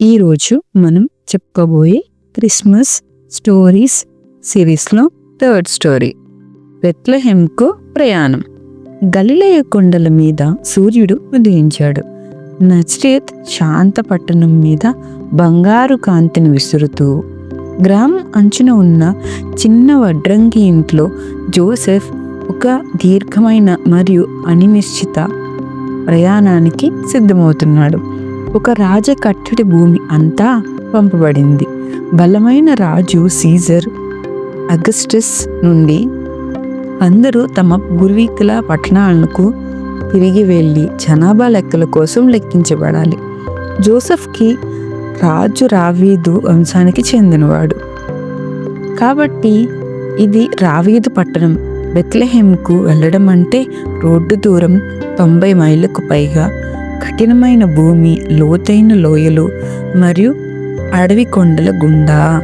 ఈరోజు మనం చెప్పుకోబోయే క్రిస్మస్ స్టోరీస్ సిరీస్లో థర్డ్ స్టోరీ బెత్లహెమ్కు ప్రయాణం. గలిలయ కొండల మీద సూర్యుడు ఉదయించాడు. నచ్రేత్ శాంత పట్టణం మీద బంగారు కాంతిని విసురుతూ గ్రామం అంచున ఉన్న చిన్న వడ్రంగి ఇంట్లో జోసెఫ్ ఒక దీర్ఘమైన మరియు అనిశ్చిత ప్రయాణానికి సిద్ధమవుతున్నాడు. ఒక రాజ కట్టడి భూమి అంతా పంపబడింది. బలమైన రాజు సీజర్ అగస్టస్ నుండి అందరూ తమ పూర్వీకుల పట్టణాలకు తిరిగి వెళ్ళి జనాభా లెక్కల కోసం లెక్కించబడాలి. జోసెఫ్కి రాజు రావీదు వంశానికి చెందినవాడు. కాబట్టి ఇది రావీదు పట్టణం. బెత్లహేమ్కు వెళ్ళడం అంటే రోడ్డు దూరం తొంభై మైళ్ళకు పైగా కఠినమైన భూమి లోతైన లోయలు మరియు అడవి కొండల గుండా.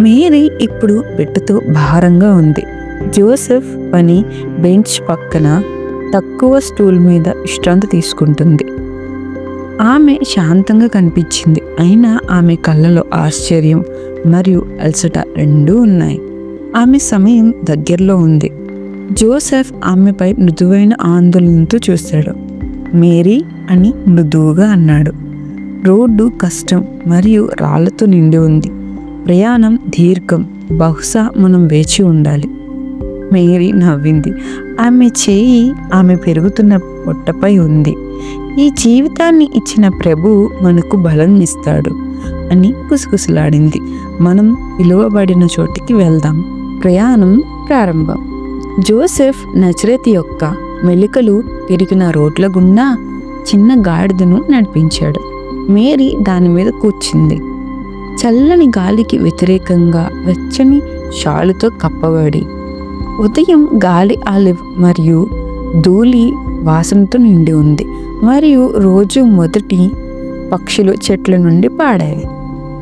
మేరీ ఇప్పుడు బిడ్డతో భారంగా ఉంది. జోసెఫ్ పని బెంచ్ పక్కన తక్కువ స్టూల్ మీద విశ్రాంతి తీసుకుంటుంది. ఆమె శాంతంగా కనిపించింది. అయినా ఆమె కళ్ళలో ఆశ్చర్యం మరియు అలసట రెండూ ఉన్నాయి. ఆమె సమయం దగ్గరలో ఉంది. జోసెఫ్ ఆమెపై మృదువైన ఆందోళనతో చూశాడు మేరీ అని మృదువుగా అన్నాడు. రోడ్డు కష్టం మరియు రాళ్ళతో నిండి ఉంది. ప్రయాణం దీర్ఘం. బహుశా మనం వేచి ఉండాలి. మేరీ నవ్వింది. ఆమె చేయి ఆమె పెరుగుతున్న పొట్టపై ఉంది. ఈ జీవితాన్ని ఇచ్చిన ప్రభు మనకు బలం ఇస్తాడు అని కుసుకుసలాడింది మనం పిలువబడిన చోటికి వెళ్దాం. ప్రయాణం ప్రారంభం. జోసెఫ్ నజరత్ యొక్క మెలికలు తిరిగిన రోడ్ల గుండా చిన్న గాడిదను నడిపించాడు. మేరీ దాని మీద కూర్చుంది. చల్లని గాలికి వ్యతిరేకంగా వెచ్చని షాలుతో కప్పబడి ఉదయం గాలి ఆలివ్ మరియు ధూళి వాసనతో నిండి ఉంది. మరియు రోజు మొదటి పక్షులు చెట్ల నుండి పాడాయి.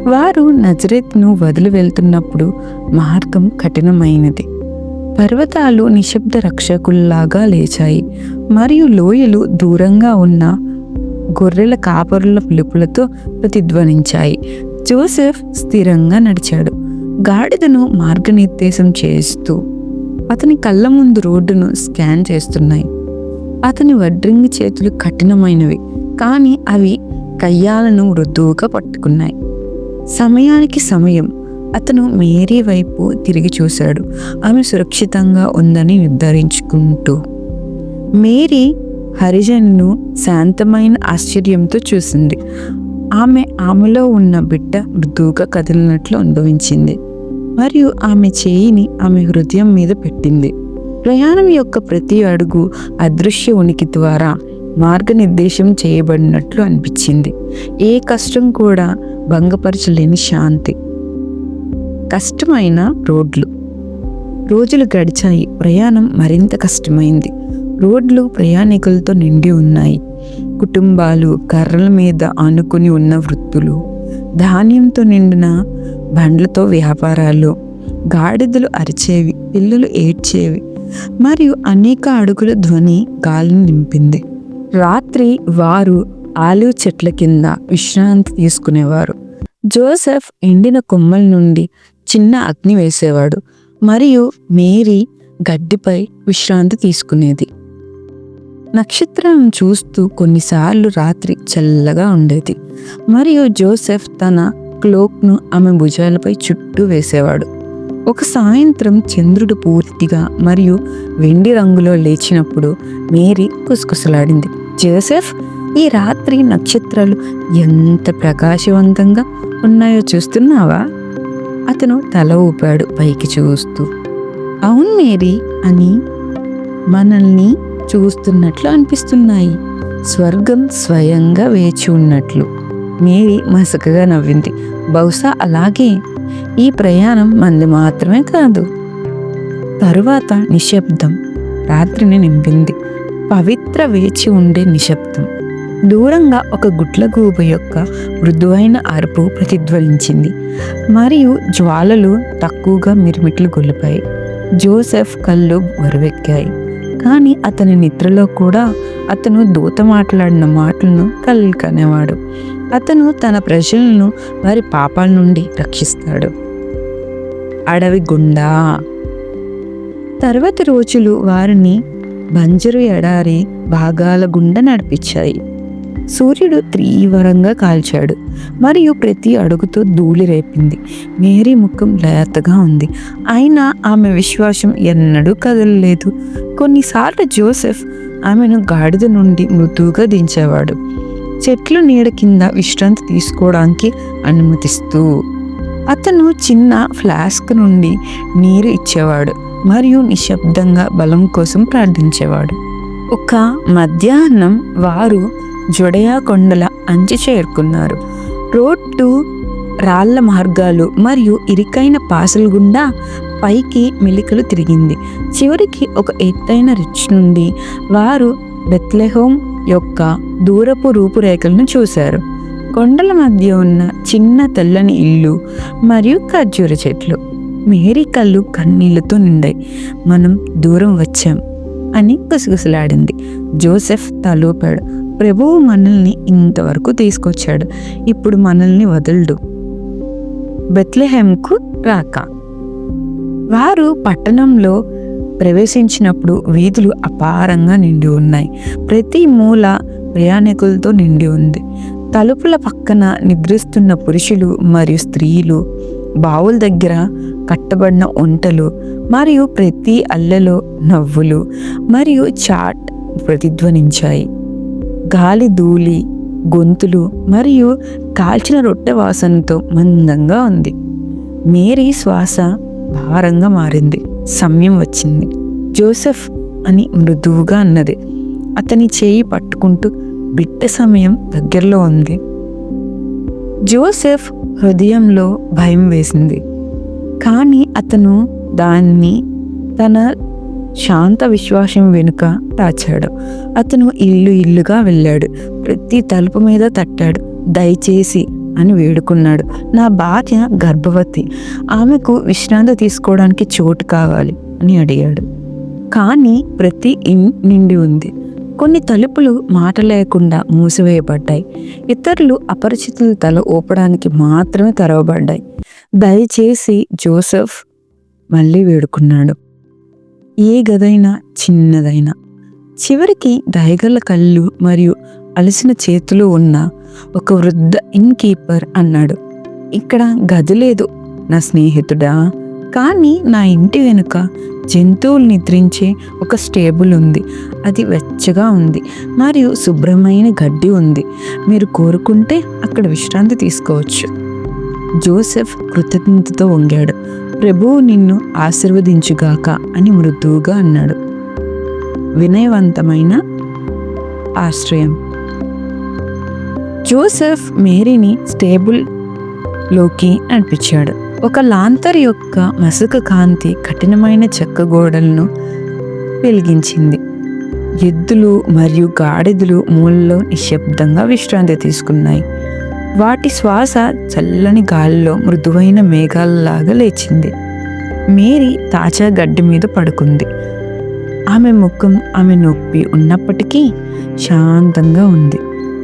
వారు నజరెత్ను వదిలి వెళ్తున్నప్పుడు మార్గం కఠినమైనది. పర్వతాలు నిశ్శబ్ద రక్షకుల్లాగా లేచాయి. మరియు లోయలు దూరంగా ఉన్న గొర్రెల కాపరుల పిలుపులతో ప్రతిధ్వనించాయి. జోసెఫ్ స్థిరంగా నడిచాడు. గాడిదను మార్గనిర్దేశం చేస్తూ అతని కళ్ళ ముందు రోడ్డును స్కాన్ చేస్తున్నాయి. అతని వడ్రింగి చేతులు కఠినమైనవి కానీ అవి కయ్యాలను మృదువుగా పట్టుకున్నాయి. సమయానికి సమయం. అతను మేరీ వైపు తిరిగి చూశాడు. ఆమె సురక్షితంగా ఉందని నిర్ధారించుకుంటూ. మేరీ హరిజన్ను శాంతమైన ఆశ్చర్యంతో చూసింది. ఆమె ఆమెలో ఉన్న బిడ్డ మృదువుగా కదిలినట్లు అనుభవించింది. మరియు ఆమె చేయిని ఆమె హృదయం మీద పెట్టింది. ప్రయాణం యొక్క ప్రతి అడుగు అదృశ్య ఉనికి ద్వారా మార్గనిర్దేశం చేయబడినట్లు అనిపించింది. ఏ కష్టం కూడా భంగపరచలేని శాంతి. కష్టమైన రోడ్లు. రోజులు గడిచాయి. ప్రయాణం మరింత కష్టమైంది. రోడ్లు ప్రయాణికులతో నిండి ఉన్నాయి. కుటుంబాలు కర్రల మీద ఆనుకుని ఉన్న వృత్తులు ధాన్యంతో నిండిన బండ్లతో వ్యాపారాలు గాడిదలు అరిచేవి పిల్లలు ఏడ్చేవి మరియు అనేక అడుగుల ధ్వని గాలిని నింపింది. రాత్రి వారు ఆలివ్ చెట్ల కింద విశ్రాంతి తీసుకునేవారు. జోసెఫ్ ఎండిన కొమ్మల నుండి చిన్న అగ్ని వేసేవాడు. మరియు మేరీ గడ్డిపై విశ్రాంతి తీసుకునేది. నక్షత్రం చూస్తూ కొన్నిసార్లు రాత్రి చల్లగా ఉండేది. మరియు జోసెఫ్ తన క్లోక్ను ఆమె భుజాలపై చుట్టూ వేసేవాడు. ఒక సాయంత్రం చంద్రుడు పూర్తిగా మరియు వెండి రంగులో లేచినప్పుడు మేరీ కుసకుసలాడింది. జోసెఫ్ ఈ రాత్రి నక్షత్రాలు ఎంత ప్రకాశవంతంగా ఉన్నాయో చూస్తున్నావా? అతను తల ఊపాడు పైకి చూస్తూ. అవును మేరీ అని మనల్ని చూస్తున్నట్లు అనిపిస్తున్నాయి. స్వర్గం స్వయంగా వేచి ఉన్నట్లు. మేరీ మసకగా నవ్వింది. బహుశా అలాగే ఈ ప్రయాణం మంది మాత్రమే కాదు. తరువాత నిశ్శబ్దం రాత్రిని నింపింది. పవిత్ర వేచి ఉండే నిశ్శబ్దం. దూరంగా ఒక గుడ్లగూబ యొక్క మృదువైన అరుపు ప్రతిధ్వనించింది. మరియు జ్వాలలు తక్కువగా మిరుమిట్లు గొలిపాయి జోసెఫ్ కళ్ళు బరువెక్కాయి. కానీ అతని నిద్రలో కూడా అతను దూత మాట్లాడిన మాటలను కళ్ళు కనేవాడు. అతను తన ప్రజలను వారి పాపాల నుండి రక్షిస్తాడు. అడవి గుండా. తర్వాతి రోజులు వారిని బంజరు ఎడారి భాగాల గుండా నడిపించాయి. సూర్యుడు తీవ్రంగా కాల్చాడు. మరియు ప్రతి అడుగుతో ధూళి రేపింది. మేరీ ముఖం లేతగా ఉంది. అయినా ఆమె విశ్వాసం ఎన్నడూ కదలలేదు. కొన్నిసార్లు జోసెఫ్ ఆమెను గాడిద నుండి మృదువుగా దించేవాడు. చెట్లు నీడ కింద విశ్రాంతి తీసుకోవడానికి అనుమతిస్తూ. అతను చిన్న ఫ్లాస్క్ నుండి నీరు ఇచ్చేవాడు. మరియు నిశ్శబ్దంగా బలం కోసం ప్రార్థించేవాడు. ఒక మధ్యాహ్నం వారు జొడయా కొండల అంచి చేరుకున్నారు. రోడ్డు రాళ్ళ మార్గాలు మరియు ఇరుకైన పాసల గుండా పైకి మెలికలు తిరిగింది. చివరికి ఒక ఎత్తైన రిచ్ నుండి వారు బెత్లెహోమ్ యొక్క దూరపు రూపురేఖలను చూశారు. కొండల మధ్య ఉన్న చిన్న తెల్లని ఇల్లు మరియు ఖర్జూర చెట్లు. మేరీ కళ్ళు కన్నీళ్ళతో నిండాయి. మనం దూరం వచ్చాం అని గుసగుసలాడింది. జోసెఫ్ తలూపాడు. ప్రభువు మనల్ని ఇంతవరకు తీసుకొచ్చాడు. ఇప్పుడు మనల్ని వదలడు. బెత్లెహెంకు రాక. వారు పట్టణంలో ప్రవేశించినప్పుడు వీధులు అపారంగా నిండి ఉన్నాయి. ప్రతి మూల ప్రయాణికులతో నిండి ఉంది. తలుపుల పక్కన నిద్రిస్తున్న పురుషులు మరియు స్త్రీలు బావుల దగ్గర కట్టబడిన ఒంటలు మరియు ప్రతి అల్లెలో నవ్వులు మరియు చాట్ ప్రతిధ్వనించాయి. గాలి ధూళి గొంతులు మరియు కాల్చిన రొట్టె వాసనతో మందంగా ఉంది. మేరీ శ్వాస భారంగా మారింది. సమయం వచ్చింది. జోసెఫ్ అని మృదువుగా అన్నది. అతని చేయి పట్టుకుంటూ బిడ్డ సమయం దగ్గరలో ఉంది. జోసెఫ్ హృదయంలో భయం వేసింది. కానీ అతను దాన్ని తన శాంత విశ్వాసం వెనుక దాచాడు. అతను ఇల్లు ఇల్లుగా వెళ్ళాడు. ప్రతి తలుపు మీద తట్టాడు. దయచేసి అని వేడుకున్నాడు. నా భార్య గర్భవతి. ఆమెకు విశ్రాంతి తీసుకోవడానికి చోటు కావాలి అని అడిగాడు. కానీ ప్రతి ఇన్ నిండి ఉంది. కొన్ని తలుపులు మాట లేకుండా మూసివేయబడ్డాయి. ఇతరులు అపరిచితుల తల ఊపడానికి మాత్రమే తెరవబడ్డాయి. దయచేసి జోసెఫ్ మళ్ళీ వేడుకున్నాడు. ఏ గదైనా చిన్నదైనా. చివరికి దయగల కళ్ళు మరియు అలసిన చేతులు ఉన్న ఒక వృద్ధ ఇన్ కీపర్ అన్నాడు. ఇక్కడ గది లేదు నా స్నేహితుడా. కానీ నా ఇంటి వెనుక జంతువులు నిద్రించే ఒక స్టేబుల్ ఉంది. అది వెచ్చగా ఉంది మరియు శుభ్రమైన గడ్డి ఉంది. మీరు కోరుకుంటే అక్కడ విశ్రాంతి తీసుకోవచ్చు. జోసెఫ్ కృతజ్ఞతతో వంగాడు. ప్రభువు నిన్ను ఆశీర్వదించుగాక అని మృదువుగా అన్నాడు. వినయవంతమైన ఆశ్రయం. జోసెఫ్ మేరీని స్టేబుల్లోకి నడిపించాడు. ఒక లాంతర్ యొక్క మసుక కాంతి కఠినమైన చెక్క గోడలను వెలిగించింది. ఎద్దులు మరియు గాడిదలు మూలలో నిశ్శబ్దంగా విశ్రాంతి తీసుకున్నాయి. వాటి శ్వాస చల్లని గాలిలో మృదువైన మేఘాలలాగా లేచింది. మేరీ తాజా గడ్డి మీద పడుకుంది. ఆమె ముఖం ఆమె నొప్పి ఉన్నప్పటికీ శాంతంగా ఉంది.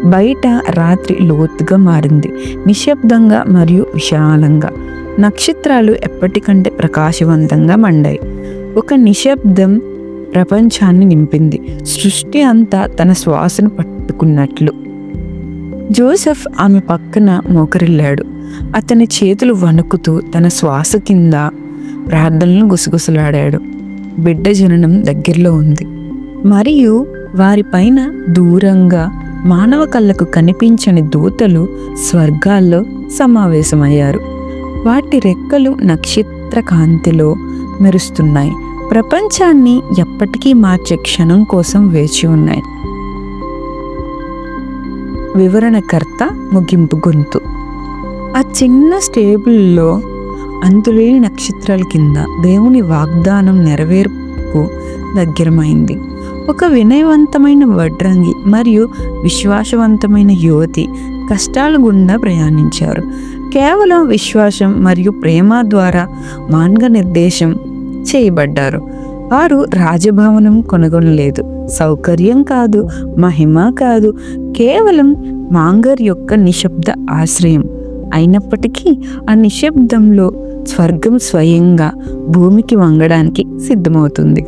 బయట రాత్రి లోతుగా మారింది. నిశ్శబ్దంగా మరియు విశాలంగా. నక్షత్రాలు ఎప్పటికంటే ప్రకాశవంతంగా మండాయి. ఒక నిశ్శబ్దం ప్రపంచాన్ని నింపింది. సృష్టి అంతా తన శ్వాసను పట్టుకున్నట్లు. జోసెఫ్ ఆమె పక్కన మోకరిల్లాడు. అతని చేతులు వణుకుతూ తన శ్వాస కింద ప్రార్థనలు గుసగుసలాడాడు. బిడ్డ జననం దగ్గరలో ఉంది. మరియు వారిపైన దూరంగా మానవ కళ్ళకు కనిపించని దూతలు స్వర్గాల్లో సమావేశమయ్యారు. వాటి రెక్కలు నక్షత్ర కాంతిలో మెరుస్తున్నాయి. ప్రపంచాన్ని ఎప్పటికీ మార్చే క్షణం కోసం వేచి ఉన్నాయి. వివరణకర్త ముగింపు గొంతు. ఆ చిన్న స్టేబుల్లో అంతులేని నక్షత్రాల కింద దేవుని వాగ్దానం నెరవేర్పు దగ్గరమైంది. ఒక వినయవంతమైన వడ్రంగి మరియు విశ్వాసవంతమైన యువతి కష్టాల గుండా ప్రయాణించారు. కేవలం విశ్వాసం మరియు ప్రేమ ద్వారా మార్గనిర్దేశం చేయబడ్డారు. వారు రాజభవనం కొనుగొనలేదు. సౌకర్యం కాదు మహిమ కాదు కేవలం మాంగర్ యొక్క నిశ్శబ్ద ఆశ్రయం. అయినప్పటికీ ఆ నిశ్శబ్దంలో స్వర్గం స్వయంగా భూమికి వంగడానికి సిద్ధమవుతుంది.